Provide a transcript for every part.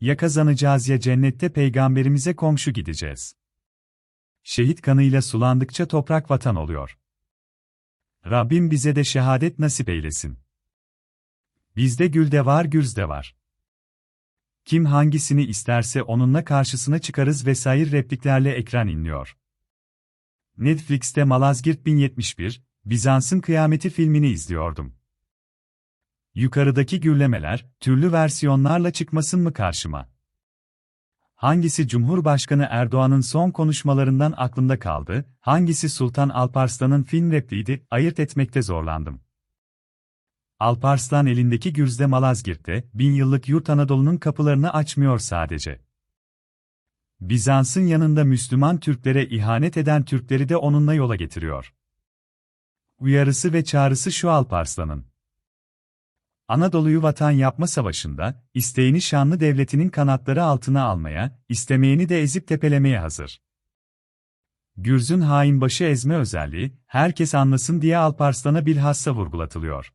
Ya kazanacağız ya cennette peygamberimize komşu gideceğiz. Şehit kanıyla sulandıkça toprak vatan oluyor. Rabbim bize de şehadet nasip eylesin. Bizde gül de var güz de var. Kim hangisini isterse onunla karşısına çıkarız vesaire repliklerle ekran inliyor. Netflix'te Malazgirt 1071, Bizans'ın Kıyameti filmini izliyordum. Yukarıdaki gürlemeler, türlü versiyonlarla çıkmasın mı karşıma? Hangisi Cumhurbaşkanı Erdoğan'ın son konuşmalarından aklımda kaldı, hangisi Sultan Alparslan'ın film repliğiydi, ayırt etmekte zorlandım. Alparslan elindeki gürzde Malazgirt'te, bin yıllık yurt Anadolu'nun kapılarını açmıyor sadece. Bizans'ın yanında Müslüman Türklere ihanet eden Türkleri de onunla yola getiriyor. Uyarısı ve çağrısı şu Alparslan'ın. Anadolu'yu vatan yapma savaşında, isteğini şanlı devletinin kanatları altına almaya, istemeyeni de ezip tepelemeye hazır. Gürz'ün hain başı ezme özelliği, herkes anlasın diye Alparslan'a bilhassa vurgulatılıyor.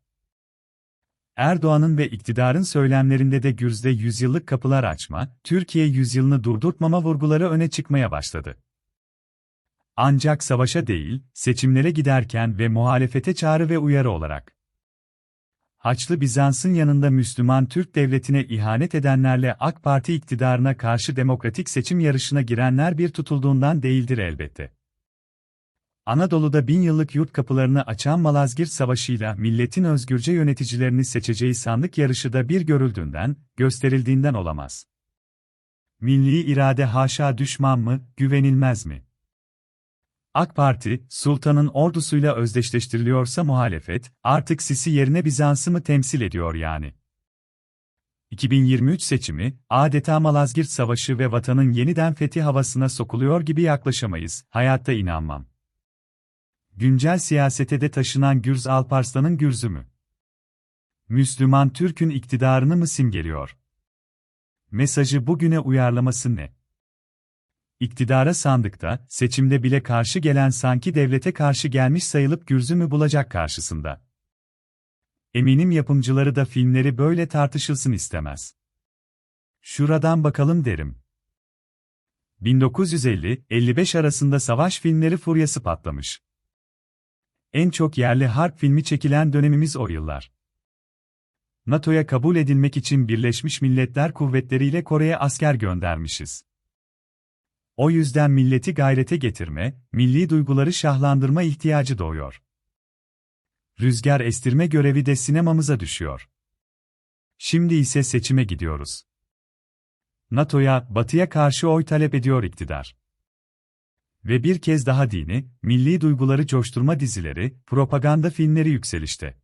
Erdoğan'ın ve iktidarın söylemlerinde de Gürz'de yüzyıllık kapılar açma, Türkiye yüzyılını durdurtmama vurguları öne çıkmaya başladı. Ancak savaşa değil, seçimlere giderken ve muhalefete çağrı ve uyarı olarak. Haçlı Bizans'ın yanında Müslüman Türk devletine ihanet edenlerle AK Parti iktidarına karşı demokratik seçim yarışına girenler bir tutulduğundan değildir elbette. Anadolu'da bin yıllık yurt kapılarını açan Malazgirt Savaşı'yla milletin özgürce yöneticilerini seçeceği sandık yarışı da bir görüldüğünden, gösterildiğinden olamaz. Milli irade haşa düşman mı, güvenilmez mi? AK Parti, sultanın ordusuyla özdeşleştiriliyorsa muhalefet, artık Sisi yerine Bizans'ı mı temsil ediyor yani? 2023 seçimi, adeta Malazgirt Savaşı ve vatanın yeniden fethi havasına sokuluyor gibi yaklaşamayız, hayatta inanmam. Güncel siyasete de taşınan Gürz Alparslan'ın gürzü mü? Müslüman Türk'ün iktidarını mı simgeliyor? Mesajı bugüne uyarlaması ne? İktidara sandıkta, seçimde bile karşı gelen sanki devlete karşı gelmiş sayılıp gürzü mü bulacak karşısında? Eminim yapımcıları da filmleri böyle tartışılsın istemez. Şuradan bakalım derim. 1950-55 arasında savaş filmleri furyası patlamış. En çok yerli harp filmi çekilen dönemimiz o yıllar. NATO'ya kabul edilmek için Birleşmiş Milletler Kuvvetleri ile Kore'ye asker göndermişiz. O yüzden milleti gayrete getirme, milli duyguları şahlandırma ihtiyacı doğuyor. Rüzgar estirme görevi de sinemamıza düşüyor. Şimdi ise seçime gidiyoruz. NATO'ya, Batı'ya karşı oy talep ediyor iktidar. Ve bir kez daha dini, milli duyguları coşturma dizileri, propaganda filmleri yükselişte.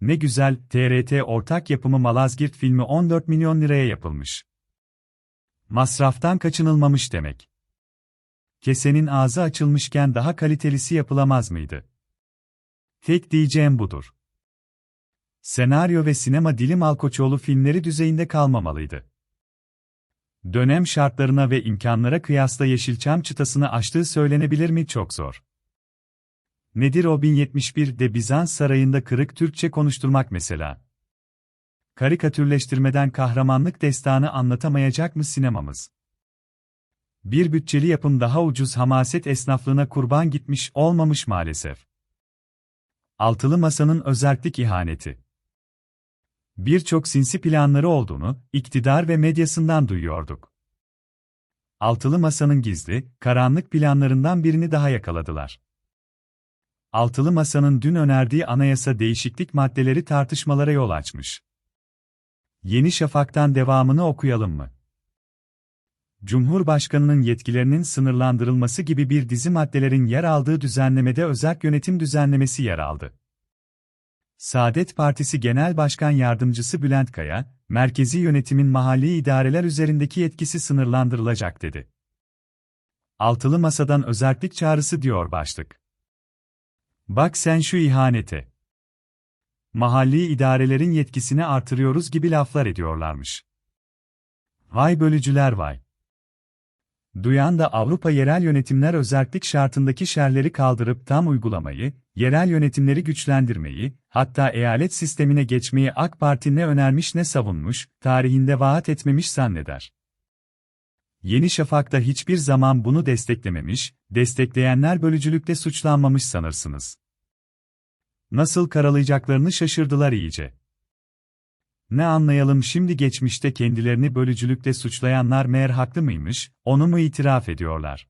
Ne güzel, TRT ortak yapımı Malazgirt filmi 14 milyon liraya yapılmış. Masraftan kaçınılmamış demek. Kesenin ağzı açılmışken daha kalitelisi yapılamaz mıydı? Tek diyeceğim budur. Senaryo ve sinema dili Malkoçoğlu filmleri düzeyinde kalmamalıydı. Dönem şartlarına ve imkanlara kıyasla Yeşilçam çıtasını aştığı söylenebilir mi çok zor. Nedir o 1071'de Bizans sarayında kırık Türkçe konuşturmak mesela? Karikatürleştirmeden kahramanlık destanı anlatamayacak mı sinemamız? Bir bütçeli yapım daha ucuz hamaset esnaflığına kurban gitmiş olmamış maalesef. Altılı Masa'nın özellik ihaneti. Birçok sinsi planları olduğunu, iktidar ve medyasından duyuyorduk. Altılı Masa'nın gizli, karanlık planlarından birini daha yakaladılar. Altılı Masa'nın dün önerdiği anayasa değişiklik maddeleri tartışmalara yol açmış. Yeni Şafak'tan devamını okuyalım mı? Cumhurbaşkanının yetkilerinin sınırlandırılması gibi bir dizi maddelerin yer aldığı düzenlemede özel yönetim düzenlemesi yer aldı. Saadet Partisi Genel Başkan Yardımcısı Bülent Kaya, merkezi yönetimin mahalli idareler üzerindeki yetkisi sınırlandırılacak dedi. Altılı Masa'dan özellik çağrısı diyor başlık. Bak sen şu ihanete. Mahalli idarelerin yetkisini artırıyoruz gibi laflar ediyorlarmış. Vay bölücüler vay. Duyan da Avrupa yerel yönetimler özellik şartındaki şerleri kaldırıp tam uygulamayı, yerel yönetimleri güçlendirmeyi, hatta eyalet sistemine geçmeyi AK Parti ne önermiş ne savunmuş, tarihinde vaat etmemiş zanneder. Yeni Şafak'ta hiçbir zaman bunu desteklememiş, destekleyenler bölücülükte suçlanmamış sanırsınız. Nasıl karalayacaklarını şaşırdılar iyice. Ne anlayalım şimdi geçmişte kendilerini bölücülükte suçlayanlar meğer haklı mıymış, onu mu itiraf ediyorlar?